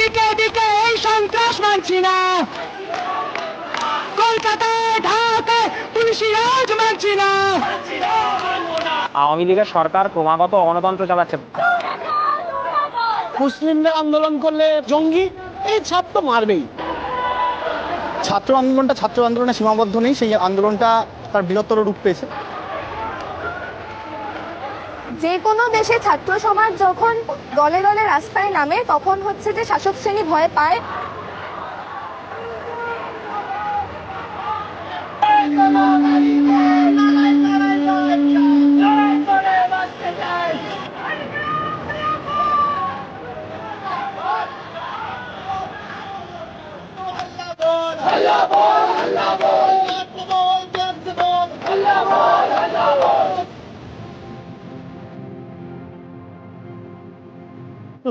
দিকে দিকে এই সন্ত্রাস মানছি না। কলকাতায় ঢাকায় পুলিশি রাজ মানছি না। আওয়ামী লীগের সরকার ক্রমাগত গণতন্ত্র চালাচ্ছে। মুসলিমরা আন্দোলন করলে জঙ্গি এই ছাপ তো মারবেই। ছাত্র আন্দোলনটা ছাত্র আন্দোলনে সীমাবদ্ধ নেই সেই আন্দোলনটা তার বৃহত্তর রূপ পেয়েছে। যে কোনো দেশে ছাত্র সমাজ যখন দলে দলে রাস্তায় নামে তখন হচ্ছে যে শাসক শ্রেণি ভয় পায়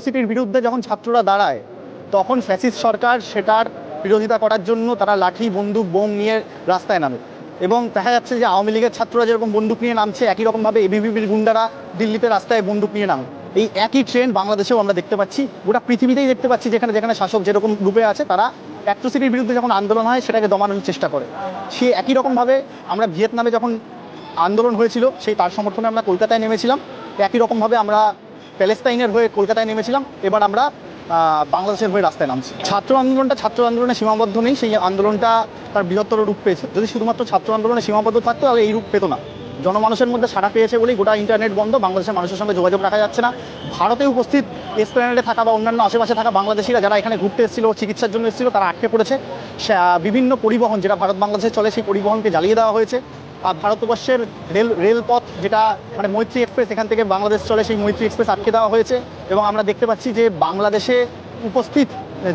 সিটির বিরুদ্ধে যখন ছাত্ররা দাঁড়ায়, তখন ফ্যাসিস্ট সরকার সেটার বিরোধিতা করার জন্য তারা লাঠি, বন্দুক, বোম নিয়ে রাস্তায় নামে। এবং দেখা যাচ্ছে যে আওয়ামী লীগের ছাত্ররা যেরকম বন্দুক নিয়ে নামছে, একই রকমভাবে এবিভিপির গুন্ডারা দিল্লিতে রাস্তায় বন্দুক নিয়ে নামে। এই একই ট্রেন্ড বাংলাদেশেও আমরা দেখতে পাচ্ছি। গোটা পৃথিবীতেই দেখতে পাচ্ছি যেখানে যেখানে শাসক যেরকম রূপে আছে, তারা অ্যাট্রোসিটির বিরুদ্ধে যখন আন্দোলন হয়, সেটাকে দমানোর চেষ্টা করে। সে একই রকমভাবে আমরা ভিয়েতনামে যখন আন্দোলন হয়েছিল, সেই তার সমর্থনে আমরা কলকাতায় নেমেছিলাম। একই রকমভাবে আমরা প্যালেস্তাইনের হয়ে কলকাতায় নেমেছিলাম, এবার আমরা বাংলাদেশের হয়ে রাস্তায় নামছি। ছাত্র আন্দোলনটা ছাত্র আন্দোলনে সীমাবদ্ধ নেই, সেই আন্দোলনটা তার বৃহত্তর রূপ পেয়েছে। যদি শুধুমাত্র ছাত্র আন্দোলনে সীমাবদ্ধ থাকতো, তাহলে এই রূপ পেতো না। জনমানুষের মধ্যে সাড়া পেয়েছে বলেই গোটা ইন্টারনেট বন্ধ, বাংলাদেশের মানুষের সঙ্গে যোগাযোগ রাখা যাচ্ছে না। ভারতে উপস্থিত এসপ্ল্যানেডে থাকা বা অন্যান্য আশেপাশে থাকা বাংলাদেশিরা যারা এখানে ঘুরতে এসেছিল চিকিৎসার জন্য এসেছিল, তারা আটকে পড়েছে। বিভিন্ন পরিবহন, যেটা ভারত বাংলাদেশে চলে, সেই পরিবহনকে জ্বালিয়ে দেওয়া হয়েছে। ভারতবর্ষের রেল, রেলপথ যেটা মানে মৈত্রী এক্সপ্রেস, এখান থেকে বাংলাদেশ চলে সেই মৈত্রী এক্সপ্রেস আটকে দেওয়া হয়েছে এবং আমরা দেখতে পাচ্ছি যে বাংলাদেশে উপস্থিত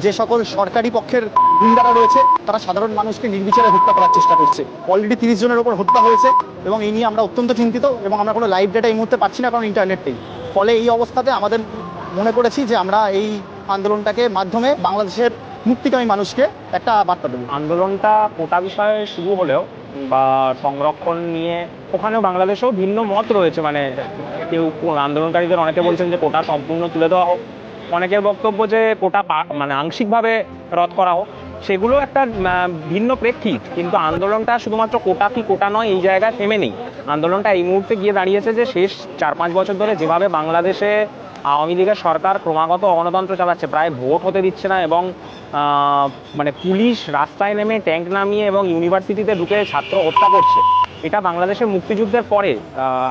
যে সকল সরকারি পক্ষের গুন্ডারা রয়েছে, তারা সাধারণ মানুষকে নির্বিচারে হত্যা করার চেষ্টা করছে। অলরেডি তিরিশ জনের ওপর হত্যা হয়েছে এবং এই নিয়ে আমরা অত্যন্ত চিন্তিত এবং আমরা কোনো লাইভ ডেটা এই মুহূর্তে পাচ্ছি না কারণ ইন্টারনেট নেই। ফলে এই অবস্থাতে আমাদের মনে করেছি যে আমরা এই আন্দোলনটাকে মাধ্যমে বাংলাদেশের মুক্তিকামী মানুষকে একটা বার্তা দেবো। আন্দোলনটা কোটা বিষয়ে শুরু হলেও বা সংরক্ষণ নিয়ে ওখানেও বাংলাদেশেও ভিন্ন মত রয়েছে। মানে কেউ আন্দোলনকারীদের অনেকে বলছেন যে কোটা সম্পূর্ণ তুলে দেওয়া হোক। অনেকের বক্তব্য যে কোটা মানে আংশিকভাবে রদ করা হোক, সেগুলো একটা ভিন্ন প্রেক্ষিত। কিন্তু আন্দোলনটা শুধুমাত্র কোটা কি কোটা নয়, এই জায়গায় থেমে নেই। আন্দোলনটা এই মুহূর্তে গিয়ে দাঁড়িয়েছে যে শেষ চার পাঁচ বছর ধরে যেভাবে বাংলাদেশে আওয়ামী লীগের সরকার ক্রমাগত অগণতন্ত্র চালাচ্ছে। প্রায় ভোট হতে দিচ্ছে না এবং মানে পুলিশ রাস্তায় নেমে ট্যাঙ্ক নামিয়ে এবং ইউনিভার্সিটিতে ঢুকে ছাত্র হত্যা করছে। এটা বাংলাদেশের মুক্তিযুদ্ধের পরে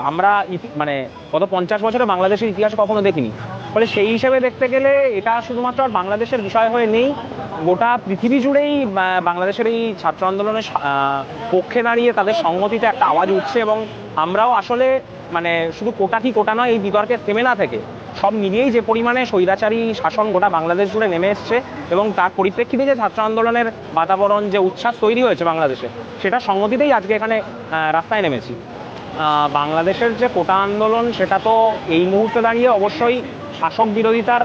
আমরা মানে গত পঞ্চাশ বছরে বাংলাদেশের ইতিহাস কখনো দেখিনি। ফলে সেই হিসেবে দেখতে গেলে এটা শুধুমাত্র আর বাংলাদেশের বিষয় হয়ে নেই। গোটা পৃথিবী জুড়েই বাংলাদেশের এই ছাত্র আন্দোলনের পক্ষে দাঁড়িয়ে তাদের সংহতিতে একটা আওয়াজ উঠছে এবং আমরাও আসলে মানে শুধু কোটা কি কোটা নয়, এই বিতর্কে থেমে না থেকে সব মিলিয়েই যে পরিমাণে স্বৈরাচারী শাসন গোটা বাংলাদেশ জুড়ে নেমে এসছে এবং তার পরিপ্রেক্ষিতে যে ছাত্র আন্দোলনের বাতাবরণ, যে উচ্ছ্বাস তৈরি হয়েছে বাংলাদেশে, সেটা সংগতিতেই আজকে এখানে রাস্তায় নেমেছি। বাংলাদেশের যে কোটা আন্দোলন, সেটা তো এই মুহূর্তে দাঁড়িয়ে অবশ্যই শাসক বিরোধিতার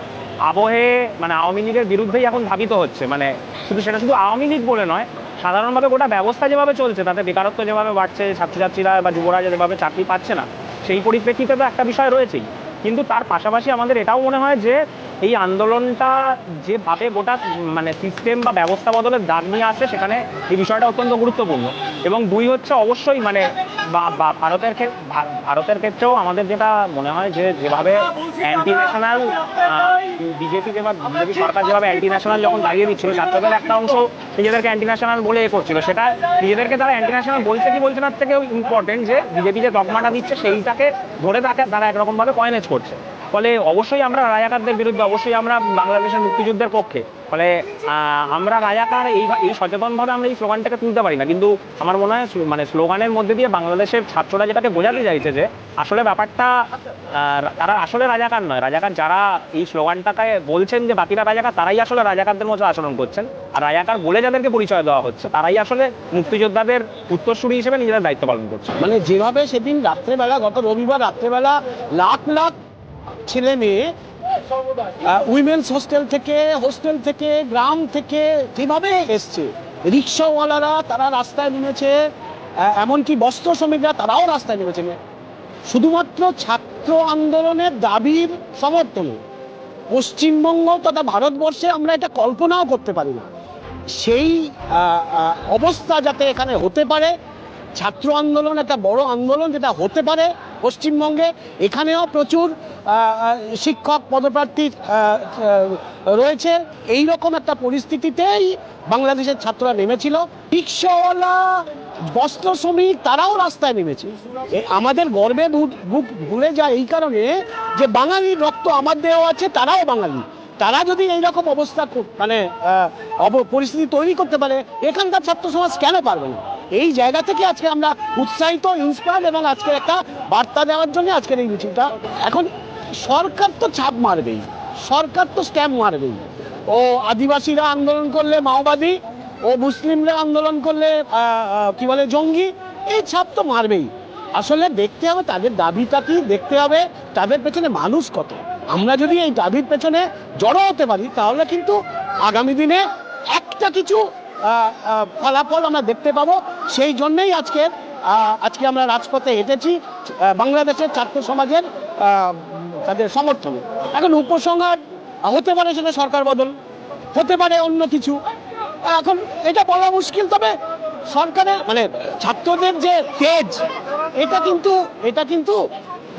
আবহে মানে আওয়ামী লীগের বিরুদ্ধেই এখন ধাবিত হচ্ছে। মানে শুধু, সেটা শুধু আওয়ামী লীগ বলে নয়, সাধারণভাবে গোটা ব্যবস্থা যেভাবে চলছে, তাতে বেকারত্ব যেভাবে বাড়ছে, ছাত্রছাত্রীরা বা যুবরা যেভাবে চাকরি পাচ্ছে না, সেই পরিপ্রেক্ষিতে তো একটা বিষয় রয়েছেই। কিন্তু তার পাশাপাশি আমাদের এটাও মনে হয় যে এই আন্দোলনটা যেভাবে গোটা মানে সিস্টেম বা ব্যবস্থা বদলের দাগ নিয়ে আসে, সেখানে এই বিষয়টা অত্যন্ত গুরুত্বপূর্ণ। এবং দুই হচ্ছে অবশ্যই মানে ভারতের ক্ষেত্রে ভারতের ক্ষেত্রেও আমাদের যেটা মনে হয় যে, যেভাবে অ্যান্টি ন্যাশনাল বিজেপি যেভাবে বিজেপি সরকার যেভাবে অ্যান্টি ন্যাশনাল যখন দাঁড়িয়ে দিচ্ছিল ছাত্রদের একটা অংশ নিজেদেরকে অ্যান্টি ন্যাশনাল বলে এ করছিল। সেটা নিজেদেরকে তারা অ্যান্টি ন্যাশনাল বলছে কি বলছে না থেকেও ইম্পর্টেন্ট যে বিজেপি যে দগমাটা দিচ্ছে, সেইটাকে ধরে তাকে তারা একরকমভাবে কয়েনেজ করছে। ফলে অবশ্যই আমরা রাজাকারদের বিরুদ্ধে অবশ্যই আমরা বাংলাদেশের মুক্তিযুদ্ধের পক্ষে। ফলে আমরা রাজাকার এই এই সচেতনভাবে আমরা এই স্লোগানটাকে তুলতে পারি না। কিন্তু আমার মনে হয় মানে স্লোগানের মধ্যে দিয়ে বাংলাদেশের ছাত্ররা যেটাকে বোঝাতে চাইছে যে, আসলে ব্যাপারটা তারা আসলে রাজাকার নয়। রাজাকার যারা এই স্লোগানটাকে বলছেন যে, বাকিরা রাজাকার, তারাই আসলে রাজাকারদের মতো আচরণ করছেন। আর রাজাকার বলে যাদেরকে পরিচয় দেওয়া হচ্ছে, তারাই আসলে মুক্তিযোদ্ধাদের উত্তরসূরি হিসেবে নিজেদের দায়িত্ব পালন করছে। মানে যেভাবে সেদিন রাত্রেবেলা, গত রবিবার রাত্রেবেলা লাখ লাখ ছেলে মেয়ে উইমেন্স হোস্টেল থেকে হোস্টেল থেকে, গ্রাম থেকে যেভাবে এসছে, রিক্সাওয়ালারা তারা রাস্তায় নেমেছে এমনকি বস্ত্র শ্রমিকরা তারাও রাস্তায় নেমেছে। শুধুমাত্র ছাত্র আন্দোলনের দাবির সমর্থনে। পশ্চিমবঙ্গ তথা ভারতবর্ষে আমরা এটা কল্পনাও করতে পারি না। সেই অবস্থা যাতে এখানে হতে পারে ছাত্র আন্দোলন, একটা বড় আন্দোলন যেটা হতে পারে পশ্চিমবঙ্গে। এখানেও প্রচুর শিক্ষক পদপ্রার্থী রয়েছে। এই রকম একটা পরিস্থিতিতেই বাংলাদেশের ছাত্ররা নেমেছিল। রিক্সাওয়ালা, বস্ত্র শ্রমিক, তারাও রাস্তায় নেমেছে। আমাদের গর্বে বুক- ভুলে যায় এই কারণে যে বাঙালির রক্ত আমার দেহ আছে, তারাও বাঙালি। তারা যদি এইরকম অবস্থা মানে পরিস্থিতি তৈরি করতে পারে, এখানকার ছাত্র সমাজ কেন পারবে না? এই জায়গা থেকে আজকে আমরা উৎসাহিত ইন্সপায়ার এবং আজকের একটা বার্তা দেওয়ার জন্য আজকের এই মিছিলটা এখন সরকার তো ছাপ মারবেই, সরকার তো স্ট্যাম্প মারবেই। ও আদিবাসীরা আন্দোলন করলে মাওবাদী, ও মুসলিমরা আন্দোলন করলে কি বলে, জঙ্গি, এই ছাপ তো মারবেই। আসলে দেখতে হবে তাদের দাবিটা কি, দেখতে হবে তাদের পেছনে মানুষ কত। আমরা যদি এই দাবির পেছনে জড়ো হতে পারি, তাহলে কিন্তু আগামী দিনে একটা কিছু ফলাফল আমরা দেখতে পাবো। সেই জন্যেই আজকে আহ, আজকে আমরা রাজপথে হেঁটেছি বাংলাদেশের ছাত্র সমাজের তাদের সমর্থনে। এখন উপসংহার হতে পারে সেটা সরকার বদল হতে পারে অন্য কিছু। এখন এটা বলা মুশকিল তবে সরকারের মানে ছাত্রদের যে তেজ এটা কিন্তু এটা কিন্তু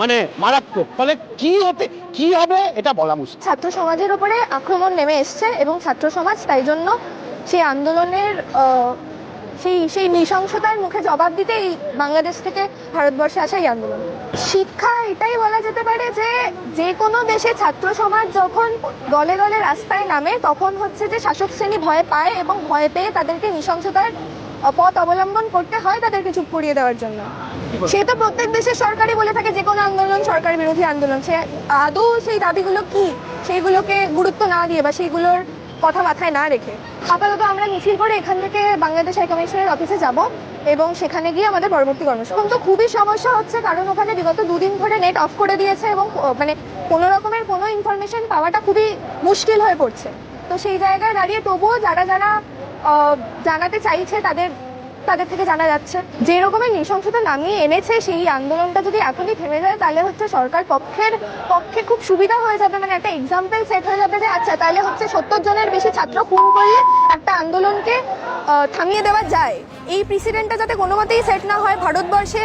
মানে মারাত্মক। ফলে কি হতে কি হবে এটা বলা মুশকিল। ছাত্র সমাজের উপরে আক্রমণ নেমে এসছে এবং ছাত্র সমাজ তাই জন্য সেই আন্দোলনের সেই সেই নৃশংসতার মুখে জবাব দিতে এই বাংলাদেশ থেকে ভারতবর্ষে আসা এই আন্দোলন। শিক্ষা এটাই বলা যেতে পারে যে যে কোনো দেশে ছাত্র সমাজ যখন দলে দলে রাস্তায় নামে, তখন হচ্ছে যে শাসক শ্রেণি ভয় পায় এবং ভয় পেয়ে তাদেরকে নৃশংসতার পথ অবলম্বন করতে হয় তাদেরকে চুপ করিয়ে দেওয়ার জন্য। সে তো প্রত্যেক দেশের সরকারই বলে থাকে, যে কোনো আন্দোলন সরকার বিরোধী আন্দোলন। সে আদৌ সেই দাবিগুলো কি? সেইগুলোকে গুরুত্ব না দিয়ে বা সেইগুলোর কথা মাথায় না রেখে। আপাতত আমরা মিছিল করে এখান থেকে বাংলাদেশ হাই কমিশনের অফিসে যাব এবং সেখানে গিয়ে আমাদের পরবর্তী কর্মসূচি। তো খুবই সমস্যা হচ্ছে, কারণ ওখানে বিগত দুদিন ধরে নেট অফ করে দিয়েছে এবং মানে কোনো রকমের কোনো ইনফরমেশন পাওয়াটা খুবই মুশকিল হয়ে পড়ছে। তো সেই জায়গায় দাঁড়িয়ে তবুও যারা যারা জানাতে চাইছে তাদের তাদের থেকে জানা যাচ্ছে। যে রকমের নৃশংসতা নামিয়ে এনেছে সেই আন্দোলনটা যদি এখনই থেমে যায়, তাহলে হচ্ছে সরকার পক্ষের, পক্ষে খুব সুবিধা হয়ে যাবে। মানে একটা এক্সাম্পল সেট হয়ে যাবে যে আচ্ছা তাহলে হচ্ছে সত্তর জনের বেশি ছাত্র খুন করলে একটা আন্দোলনকে থামিয়ে দেওয়া যায়। এই প্রেসিডেন্টটা যাতে কোনো মতেই সেট না হয় ভারতবর্ষে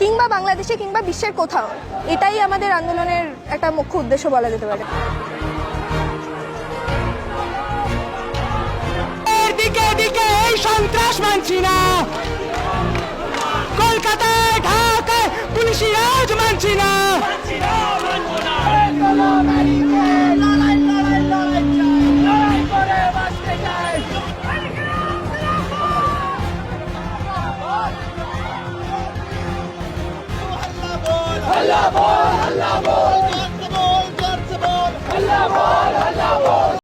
কিংবা বাংলাদেশে কিংবা বিশ্বের কোথাও, এটাই আমাদের আন্দোলনের একটা মুখ্য উদ্দেশ্য বলা যেতে পারে। সন্ত্রাস মানছি না। কলকাতায় ঢাকায় পুলিশি রাজ মানছি না।